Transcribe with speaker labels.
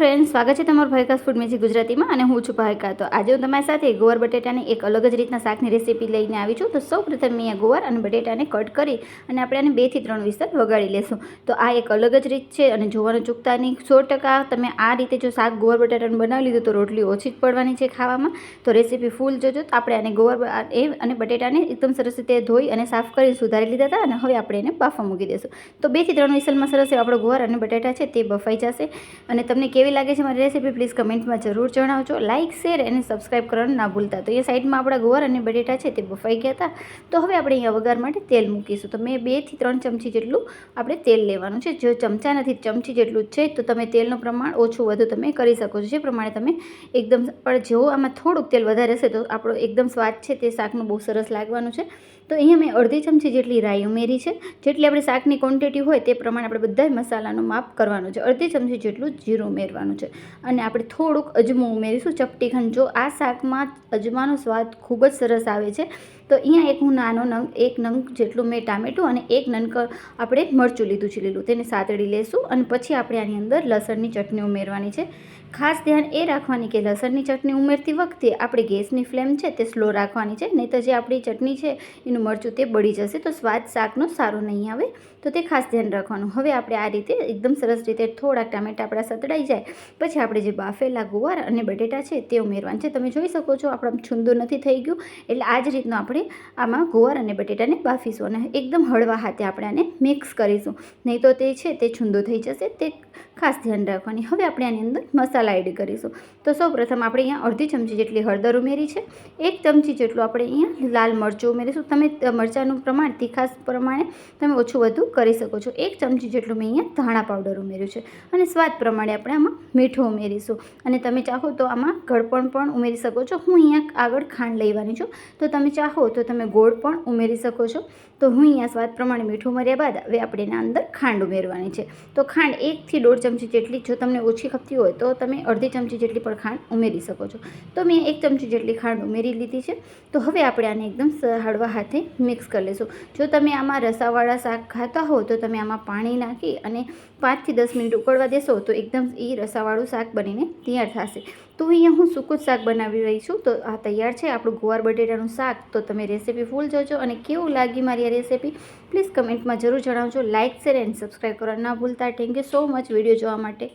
Speaker 1: Friend સ્વાગત છે તમારું ભાઈકાસ ફૂડ મેજી ગુજરાતીમાં અને હું છું ભાઈકા તો આજે હું તમારી સાથે ગોવાર બટેટાની એક અલગ જ રીતના શાકની રેસીપી લઈને આવી છું. તો સૌ પ્રથમ મેં ગોવાર અને બટેટાને કટ કરી અને આપણે આને બેથી ત્રણ વિસ્તાર વગાડી લેશું. તો આ એક અલગ જ રીત છે અને જોવાનું ચૂકતા નહીં સો ટકા તમે આ રીતે જો શાક ગોવાર બટેટાનું બનાવી લીધું તો રોટલી ઓછી જ પડવાની છે ખાવામાં. તો રેસીપી ફૂલ જોજો. તો આપણે આને ગોવાર એ અને બટેટાને એકદમ સરસ રીતે ધોઈ અને સાફ કરી સુધારી લીધા હતા અને હવે આપણે એને બાફા મૂકી દઈશું તો બેથી ત્રણ વિસલમાં સરસ આપણો ગોવાર અને બટેટા છે તે બફાઈ જશે. અને તમને કેવી લાગે છે મારી રેસીપી પ્લીઝ કમેન્ટમાં જરૂર જણાવજો. લાઇક શેર અને સબસ્ક્રાઇબ કરવાનું ના ભૂલતા. તો એ સાઈડમાં આપણા ગોવાર અને બટેટા છે તે બફાઈ ગયા હતા. તો હવે આપણે અહીંયા વઘાર માટે તેલ મૂકીશું. તો મેં બેથી ત્રણ ચમચી જેટલું આપણે તેલ લેવાનું છે. જો ચમચા નથી, ચમચી જેટલું છે, તો તમે તેલનું પ્રમાણ ઓછું વધુ તમે કરી શકો છો. જે પ્રમાણે તમે એકદમ, પણ જો આમાં થોડુંક તેલ વધારે હશે તો આપણો એકદમ સ્વાદ છે તે શાકનું બહુ સરસ લાગવાનું છે. તો અહીંયા મેં અડધી ચમચી જેટલી રાઈ ઉમેરી છે. જેટલી આપણે શાકની ક્વોન્ટિટી હોય તે પ્રમાણે આપણે બધા મસાલાનું માપ કરવાનું છે. અડધી ચમચી જેટલું જીરું ઉમેરવાનું છે. અને આપણે થોડુંક અજમો ઉમેરીશું. ચપટી ખંડ. જો આ શાકમાં અજમાનો સ્વાદ ખૂબ જ સરસ આવે છે તો અહીંયા એક હું નાનો નંગ, એક નંગ જેટલું મેં ટામેટું અને એક નંગ આપણે મરચું લીધું છે, લીલું. તેને સાતડી લેશું અને પછી આપણે આની અંદર લસણની ચટણી ઉમેરવાની છે. ખાસ ધ્યાન એ રાખવાની કે લસણની ચટણી ઉમેરતી વખતે આપણે ગેસની ફ્લેમ છે તે સ્લો રાખવાની છે નહીં તો જે આપણી ચટણી છે એનું મરચું તે બળી જશે, તો સ્વાદ શાકનો સારો નહીં આવે. તો તે ખાસ ધ્યાન રાખવાનું. હવે આપણે આ રીતે એકદમ સરસ રીતે થોડાક ટામેટા આપણા સતડાઈ જાય, પછી આપણે જે બાફેલા ગુવાર અને બટેટા છે તે ઉમેરવાના છે. તમે જોઈ શકો છો આપણા છુંદું નથી થઈ ગયું, એટલે આ જ રીતનું આપણે આમાં ગુવાર અને બટેટાને બાફીશું અને એકદમ હળવા હાથે આપણે આને મિક્સ કરીશું. નહીં તો તે છે તે છુંદો થઈ જશે, તે ખાસ ધ્યાન રાખવાની. હવે આપણે આની અંદર મસાલા એડ કરીશું. તો સૌ પ્રથમ આપણે અહીંયા અડધી ચમચી જેટલી હળદર ઉમેરી છે, એક ચમચી જેટલું આપણે અહીંયા લાલ મરચું ઉમેરીશું. તમે મરચાંનું પ્રમાણ તીખાસ પ્રમાણે તમે ઓછું વધુ કરી શકો છો. એક ચમચી જેટલું મેં અહીંયા ધાણા પાવડર ઉમેર્યું છે. અને સ્વાદ પ્રમાણે આપણે આમાં મીઠું ઉમેરીશું. અને તમે ચાહો તો આમાં ગળપણ પણ ઉમેરી શકો છો. હું અહીંયા આગળ ખાંડ લેવાની છું. તો તમે ચાહો તો તમે ગોળ પણ ઉમેરી શકો છો. તો હું અહીંયા સ્વાદ પ્રમાણે મીઠું ઉમેર્યા બાદ હવે આપણે એના અંદર ખાંડ ઉમેરવાની છે. તો ખાંડ એકથી દોઢ ચમચી જેટલી, જો તમને ઓછી ખપતી હોય તો તમે અડધી ચમચી જેટલી પણ ખાંડ ઉમેરી શકો છો. તો મેં એક ચમચી જેટલી ખાંડ ઉમેરી લીધી છે. તો હવે આપણે આને એકદમ હળવા હાથે મિક્સ કરી લઈશું. જો તમે આમાં રસાવાળા શાક ખાતા હો તો તમે આમાં પાણી નાખી અને પાંચથી દસ મિનિટ ઉકળવા દેશો તો એકદમ એ રસાવાળું શાક બનીને તૈયાર થશે. તો અહીંયા હું સૂકું શાક બનાવી રહી છું. તો આ તૈયાર છે આપણું ગુવાર બટેટાનું શાક. તો તમે રેસીપી ફૂલ જોજો અને કેવું લાગી મારી આ રેસીપી પ્લીઝ કમેન્ટમાં જરૂર જણાવજો. લાઇક શેર એન્ડ સબસ્ક્રાઈબ કરવા ના ભૂલતા. Thank you so much video જોવા માટે.